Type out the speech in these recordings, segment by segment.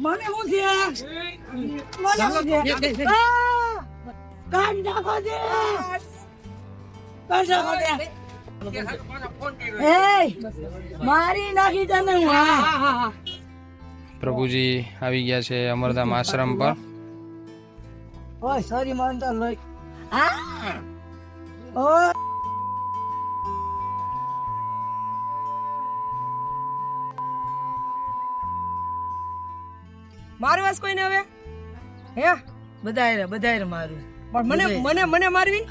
મને હું છે? મને હું છે! કાઢ નાખો છે! કાઢ નાખો છે. મારી નાખી તને હું હા પ્રભુજી આવી ગયા છે અમરધામ આશ્રમ પર. ઓય સોરી માનતા લઈ આ ઓય. મારવા વાસ કોઈને હવે? હે? બધાય રે બધાય રે મારું. પણ મને મને મને મારવી.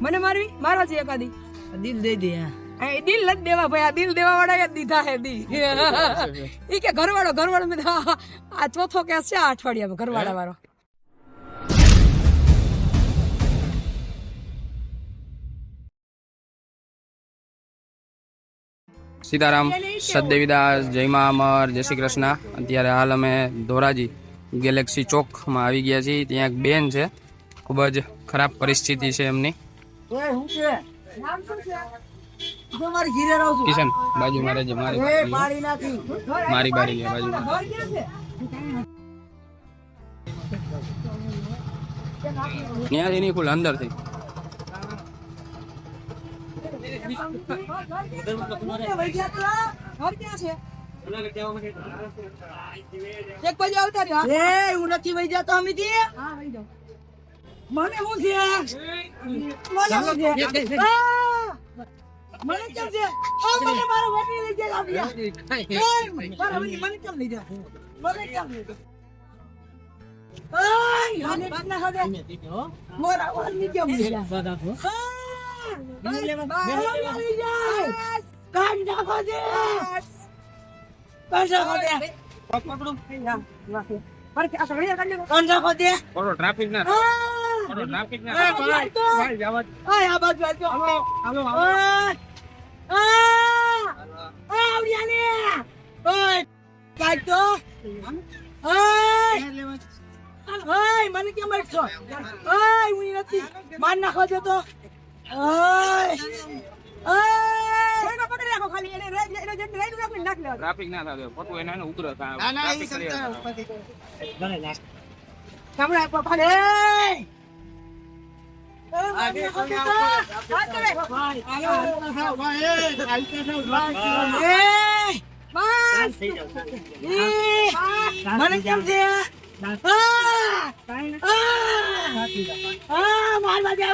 મને મારવી? મારવા છે એકાદી. દિલ દે દે હા. દિલ નથી દેવા ભાઈ આ દિલ દેવા વાળા દીધા હે દી. ઈ કે ઘરવાળો ઘરવાળો મેં આ આ ચોથો કેસ છે આ અઠવાડિયામાં ઘરવાળા વાળો. સીતારામ સદદેવીદાસ જય મા અમર જય શ્રી કૃષ્ણ. અત્યારે હાલ અમે ધોરાજી ગેલેક્સી ચોકમાં આવી ગયા છીએ. ત્યાં એક બેન છે. ખૂબ જ ખરાબ પરિસ્થિતિ છે એમની. કિશન બાજુ મારે જે મારી મારી બારી ગયા બાજુ. ત્યાંથી નહીં ખુલ અંદરથી. હું હા મને શું છે મને કેમ છે? મને મારો વટી લઈ મને કેમ લઈ જાય મને આ! મારા લઈ જાય. કાઢ નાખો છે. કાઢ નાખો. પર કે કાઢ નાખો છે. ટ્રાફિક ના આ! ટ્રાફિક એ, ભાઈ તો. આય, આ બાજુ આવજો. ઓય! આ! આ, આવડિયા ઓય! કાઢ તો. ઓય! ઓય, મને કેમ છો ઓય, હું નથી. માર નાખો છો તો. ઓય! ઓય! કોઈને પકડી રાખો ખાલી એને રેડ એને જે રેડ રાખીને નાખી લેવાનું ટ્રાફિક ના થાય ખોટું એને એને ઉતરે ટ્રાફિક કરી સાંભળો એક વખત એ! એ, માર હાથ નાખો છો કરે. તો. એ! બસ ઈ! મને કેમ છે આ! આ! આ, મારવા દે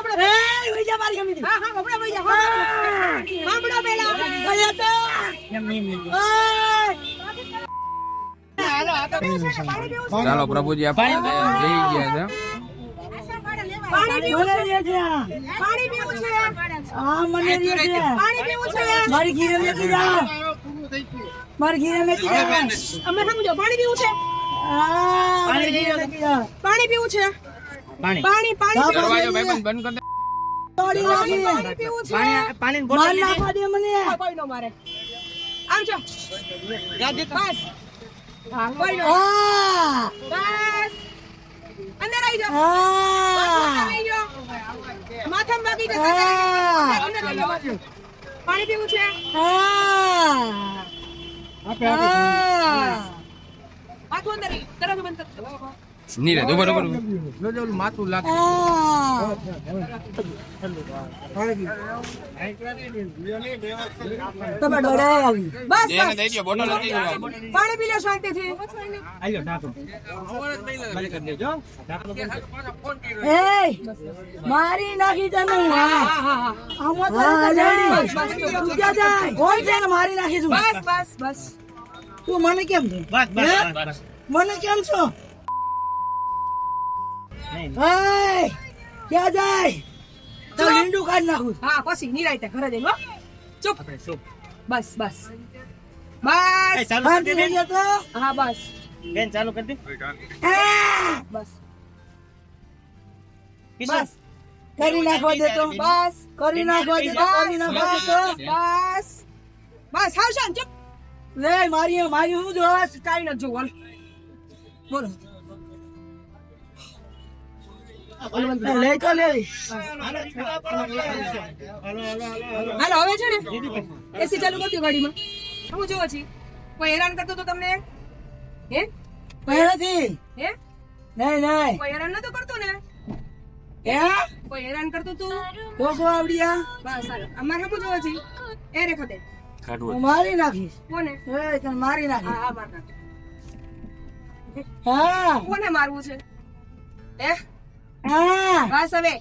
સાંભળો એ, ઉઈ મારી ગમી હા હા હમણાં વહી જાઓ આ! પેલા ગયા તો. ઓય! ચાલો પ્રભુજી આપણે જઈ ગયા છે. પાણી મને દે છે. આ. પાણી પીવું છે. આ મને દે છે. પાણી પીવું છે. મારી ઘીરે મેકી જા મારી ઘીરે મેકી જા અમે સમજો પાણી પીવું છે. પાણી પીવું છે. પાણી. પાણી પાણી ભાઈબંધ બંધ કર દે. તોડી પાણી પીવું છે. માર નાખવા દે મને. કોઈ નો મારે. આવજો બસ. હા. કોઈ નો. બસ. અંદર આવી જાઓ. આવી જાઓ. માથામાં વાગી જશે. અંદર આવી પાણી પીવું છે. હા. આપે માથું અંદર દરવાજો બંધ કરો નીરે ઉભર ઉભર માથું લાગે આ તમે ડરાય આવી. બસ એને દઈ દો બોટલ હતી પાણી પી લો શાંતિથી. એ મારી નાખી તને હું હા હા હા હા. આમાં તો જડી. તું જાય? કોણ છે મારી નાખી તું બસ બસ બસ. તું મને કેમ બસ બસ. મને કેમ છો? ક્યાં જાય? તો લીંડું કાઢી નાખું. હા પછી નિરાયતે ઘરે ચૂપ. બસ બસ. બસ. હા બસ. બસ. બસ. કરી નાખવા દે તો. બસ કરી નાખવા દે કરી નાખવા દે તો. બસ. બસ હાવ શાંત ચૂપ. લે મારી મારી હું જોવા કાઈ નથી જોવું. બોલો. લઈ તો લેવી હાલો હવે છે ને? એસી ચાલુ કરજો ગાડીમાં. હું જોવો છી કોઈ હેરાન કરતો તો તમને? હે? પહેલેથી હે? નહીં નહીં. કોઈ હેરાન નતો કરતો ને? હે? કોઈ હેરાન કરતું તું? તો શું આવડ્યા. બસ અમારે શું જોવા છે એ રેખો દે. મારી નાખીશ. કોને? એ તને મારી હા નાખીશ. હા હા. કોને મારવું છે? હે? હા. બસ હવે.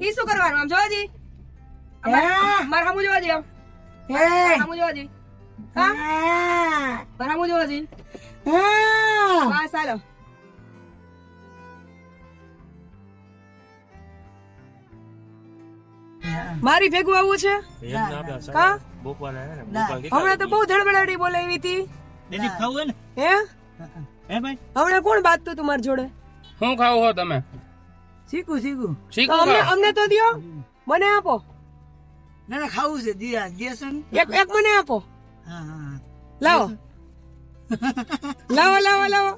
ઈ શું કરવાનું? આમ જોવા જી સામું જોવા આમ. સામું જોવા હા? હા. સામું જોવા બસ હાલો. મારી ભેગું આવું છે? કા? હમણાં તો બહુ ધડબડાડી બોલાવી હતી. હે? હમણાં કોણ બાત તું મારી જોડે? શું ખાવ હો તમે? શીખું શીખું. શીખું અમને અમને તો દ્યો. મને આપો. ના ના ખાવું છે દિયા દેસન એક એક મને આપો. હા હા લાવો. લાવો લાવો લાવો.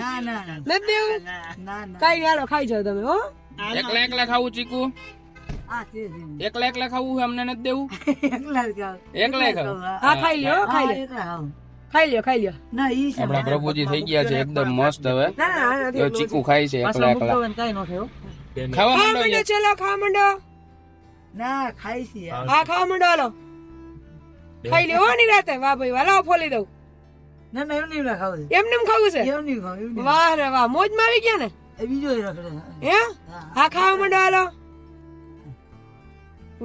ના ના ના. નથી દેવું? ના ના. કઈ હાલો ખાઈ જાવ તમે હો. એકલા એકલા ખાવું ચીકુ? એકલા એકલા ખાવું અમને નથી દેવું? એકલા જ ખાવું. એકલા ખાવું. હા ખાઈ લ્યો હો, ખાઈ લ્યો. એકલા ખાવ. ખાઈ લ્યો ખાઈ લ્યો. ના ઈ છે. આપણા પ્રભુજી થઈ ગયા છે એકદમ મસ્ત હવે. ના ના ના નથી ચીકુ ખાય છે એકલા એકલા. કાઈ નો થયો ખાવા ખાવા માંડો ચલો ખાવા માંડો. ના ખાઈ છે આ ખાવા માંડો હાલો. ખાઈ લ્યો ની રાતે. વાહ ભાઈ વાલા ફોલી દઉં. ના ના એમ નહીં ના ખાવું છે. એમને ખાવું છે? એમ નહીં ખાવું વાહ રે વાહ મોજમાં આવી ગયા ને? એ બીજો રખડે. હે? આ ખાવા માંડો હાલો.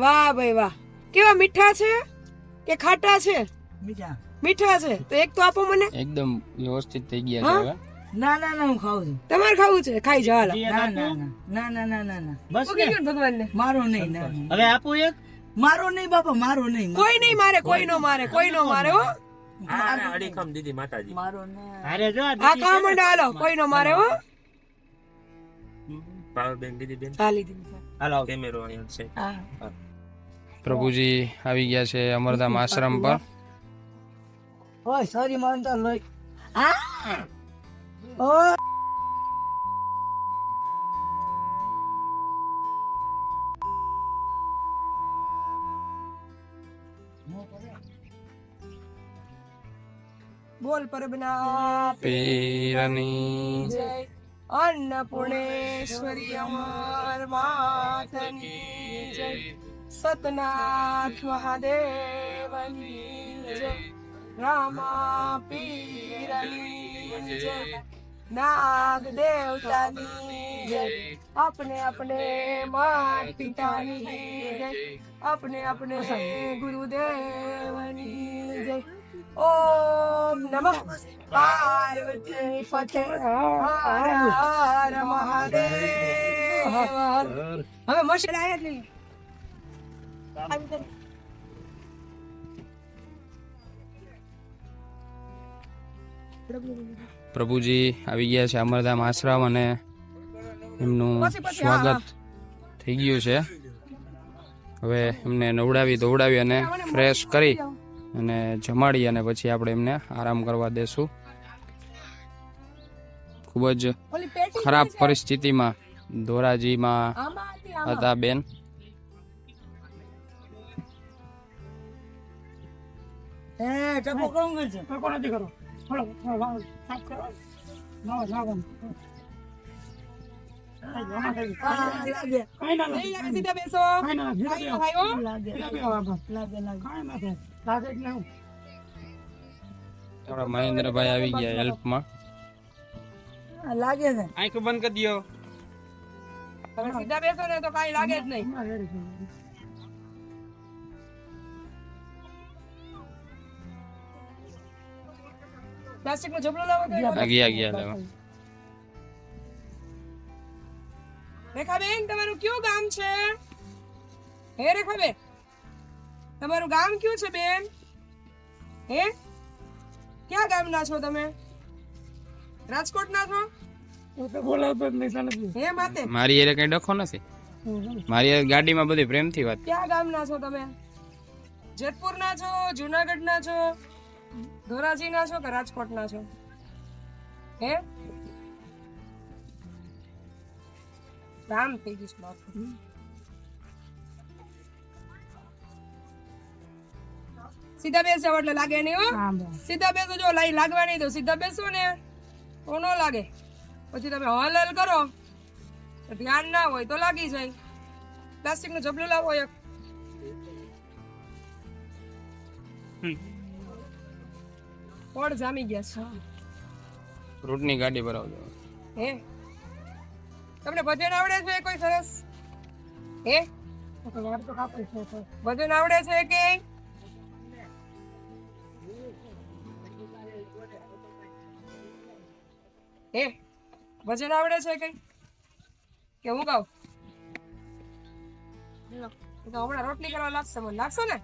વાહ ભાઈ વાહ. કેવા મીઠા છે કે ખાટા છે? બીજા મીઠા છે? તો એક તો આપો મને. એકદમ વ્યવસ્થિત થઈ ગયા છે ના ના ના હું ખાઉં છું. તમારે ખાવું છે? ખાઈ જાઓ ના ના ના. ના ના ના ના બસ ભગવાન ને. મારો નહીં હવે આપો એક? મારો નહીં બાપા મારો નહીં કોઈ નહીં મારે કોઈ નો મારે કોઈ નો મારે હો. માતાજી. મારો આ કામંડ હાલો. મારે હો. બેન. બેન પ્રભુજી આવી ગયા છે અમરધામ આશ્રમ પર. ઓય સોરી માન તો લઈ આ ઓ બોલ પરબના પીરની જય અન્નપૂર્ણેશ્વરી અમર માતની જય. સતનાથ મહાદેવની જય. રામા પીરની જય. નાગ દેવતાની જય. અપને અપને માત પિતાની જય. અપને અપને ગુરુદેવની જય. ઓમ નમઃ. પાર્વતી પતે હર મહાદેવ. હવે મશીન આવ્યા જ નહીં. પ્રભુજી આવી ગયા છે અમરધામ આશ્રમ અને એમનું સ્વાગત થઈ ગયું છે. હવે એમને નવડાવી ધોવડાવી અને ફ્રેશ કરી અને જમાડી અને પછી આપણે એમને આરામ કરવા દેશું. ખૂબ જ ખરાબ પરિસ્થિતિમાં ધોરાજીમાં હતી બેન. એ ટકો કોણ છે? ટકો નથી નહીં મહેન્દ્રભાઈ આવી ગયા હેલ્પમાં આ લાગે છે. આંખ બંધ કરી દો તમે સીધા બેસો ને તો કાંઈ લાગે જ નહીં. પ્લાસ્ટિક નો ઝબલો લાવો તો આગી ગયા લેવા. રેખાબેન તમારું કયું ગામ છે? હે રેખાબેન? તમારું ગામ કયું છે બેન? હે? ક્યાં ગામના છો તમે? રાજકોટ ના છો હે માતે? મારી એરે કઈ ડખો નથી. મારી ગાડીમાં બધી પ્રેમથી વાત ક્યાં ગામના છો તમે? જેતપુર ના છો જુનાગઢ ના છો? ધોરાજી ના છો કે રાજકોટ ના છો? હે? રામ થઈ ગયું બાપુ. સીધા બેસ એટલે લાગે નહીં હો. સીધા બેસો જો લાઈ લાગવા નહીં તો સીધા બેસો ને. તો ન લાગે. પછી તમે હલ હલ કરો. તો ધ્યાન ના હોય તો લાગી જાય. પ્લાસ્ટિકનું જબલું લાવો એક. પડ જામી ગયા છે? રૂટની ગાડી ભરાવજો હે? તમને ભજન આવડે છે કોઈ સરસ? હે? ભજન આવડે છે કે? હે? ભજન આવડે છે કઈ કે હું ગાઉં? તો હમણાં રોટલી કરવા લાગશે મને. લાગશે ને?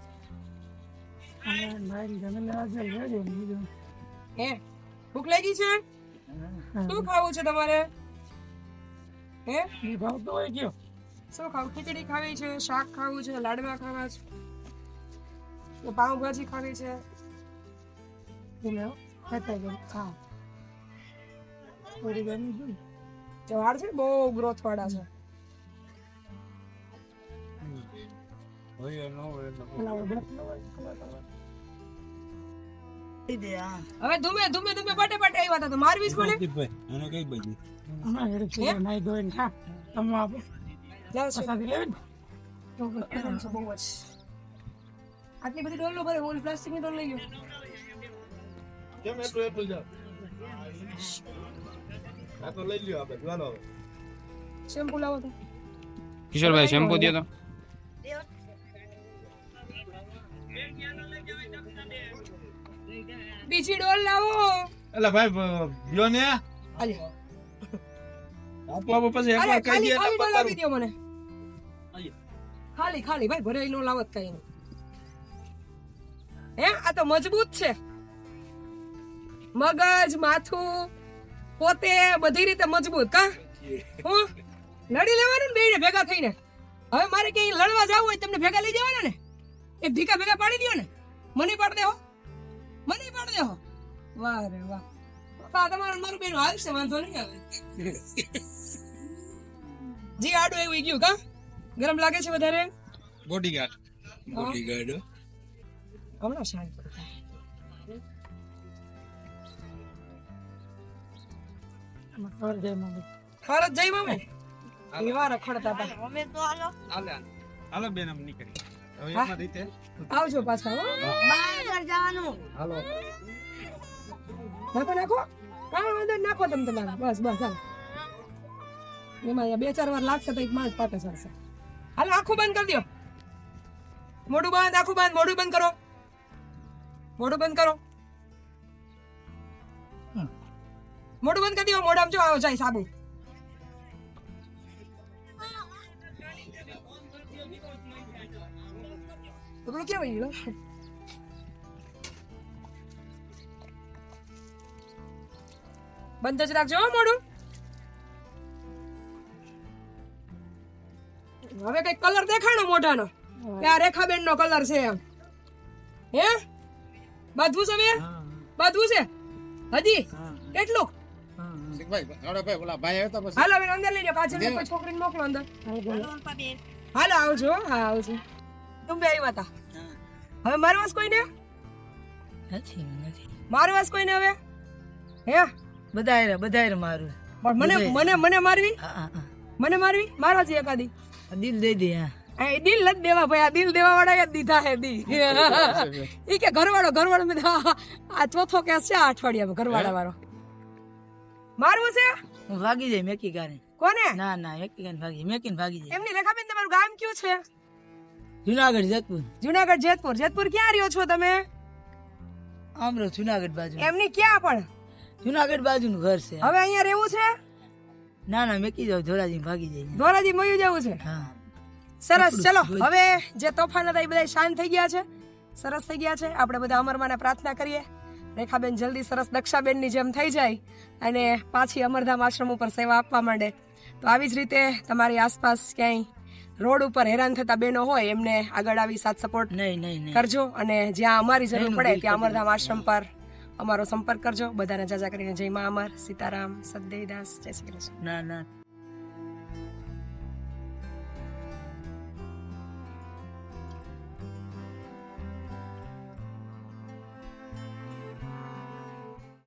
હે ભૂખ લાગી છે? શું ખાવું છે તમારે? હે? શું ખાવું? ખીચડી ખાવી છે શાક ખાવું છે લાડવા ખાવા છે પાઉંભાજી ખાવી છે? જવાડ છે બહુ ગ્રોથ વાળા છે. હવે ધુમે ધુમે ધુમે પાટે પાટે આવ્યા હતા તો મારવી જ મને જાઓ છો. આરામ છે બહુ જ. આટલી બધી ડોલો ભરે ઓલી પ્લાસ્ટિકની ડોલ લઈ ગયો શેમ્પુ લાવો તો. કિશોરભાઈ શેમ્પુ દો તો. બીજી ડોલ લાવો. એટલે ભાઈ યો ને. અલે આપવા પછી એકવાર કહી દે ખાલી ડોલ આપી દ્યો મને. ખાલી ખાલી ભાઈ ભરાઈ નો લાવત કઈ હે આ તો મજબૂત છે. મગજ માથું પોતે બધી રીતે મજબૂત કા? હું? લડી લેવાનું ને બેને ભેગા થઈને. હવે મારે ક્યાંય લડવા જવું હોય તમને ભેગા લઈ જવાના ને? એ ભીખા ભેગા પાડી દ્યો ને. મને પાડ દેહો. મને પણ દેહો. વાહ રે વાહ. પપ્પા તમારું મારું બેન હાલશે વાંધો નહીં આવે. જી આડું એવું ગયું કા? ગરમ લાગે છે વધારે? બોડીગાર્ડ બોડીગાર્ડ હમણાં શાંત ફરજ જઈ મમ્મી એવા રખડતા હતા. અમે તો હાલો. નીકળી હાલો. બેન એમાં રીતે આવજો પાછા જવાનું. હાલો. નાખો નાખો. હા વાંધો નાખો તમે તમારા. બસ બસ હાલો. એમાં બે ચાર વાર લાગશે તો એક માં જ પાટે સરશે હાલો આખું બંધ કરી દો. મોઢું બંધ આખું બંધ. મોઢું બંધ કરો. મોઢું બંધ કરો. મોઢું બંધ કરી દો. મોઢામાં જો આવો જાય સાબુ. તો પેલું કેવું ગયું બંધ જ રાખજો મોડું હવે કઈ કલર દેખાણો મોઢાનો કે આ રેખાબેન નો કલર છે એમ હે બધું છે હવે બાંધવું છે હજી કેટલું હાલો અંદર લઈ જાઓ પાછળ છોકરી છોકરીને મોકલો અંદર હાલો આવજો હા આવજો તું બે આવ્યા હતા હવે મારવાસ કોઈને? મારવાસ કોઈને હવે? હે? બધાય બધાય મારું. પણ મને મને મને મારવી. મને મારવી? મારવા છે એકાદી. દિલ દઈ દે હા. એ દિલ નથી દેવા ભાઈ આ દિલ દેવા વાળા એ દીધા હે દી ઈ કે ઘરવાળો ઘરવાળો મેં આ ચોથો કેસ છે આ અઠવાડિયામાં ઘરવાળા વાળો. મારવું છે? હું ભાગી જાય મેકી કાને કોને? ના ના મેકી કાને ભાગી મેકીને ભાગી જાય. એમની રેખાબેન તમારું ગામ કયું છે? જુનાગઢ જેતપુર. જુનાગઢ જેતપુર. જેતપુર ક્યાં રહ્યો છો તમે? આમ રહો જુનાગઢ બાજુ. એમની ક્યાં પણ? જુનાગઢ બાજુનું ઘર છે. હવે અહીંયા રહેવું છે? ના ના મેકી જાવ ધોરાજી ભાગી જાય ધોરાજી મયું જવું છે? હા. સરસ ચલો હવે જે તોફાન હતા એ બધા શાંત થઈ ગયા છે. સરસ થઈ ગયા છે. આપણે બધા અમરમાને પ્રાર્થના કરીએ. રેખાબેન જલ્દી સરસ દક્ષાબેનની જેમ થઈ જાય અને પાછી અમરધામ આશ્રમ ઉપર સેવા આપવા માંડે. તો આવી જ રીતે તમારી આસપાસ ક્યાંય રોડ ઉપર હેરાન થતા બેનો હોય એમને આગળ આવી સાથ સપોર્ટ નહીં નહીં નહીં. કરજો અને જ્યાં અમારી જરૂર પડે ત્યાં અમરધામ આશ્રમ પર અમારો સંપર્ક કરજો. બધાને જાજા કરીને જય મા અમર. સીતારામ સદેવદાસ જય શ્રી કૃષ્ણ. ના ના.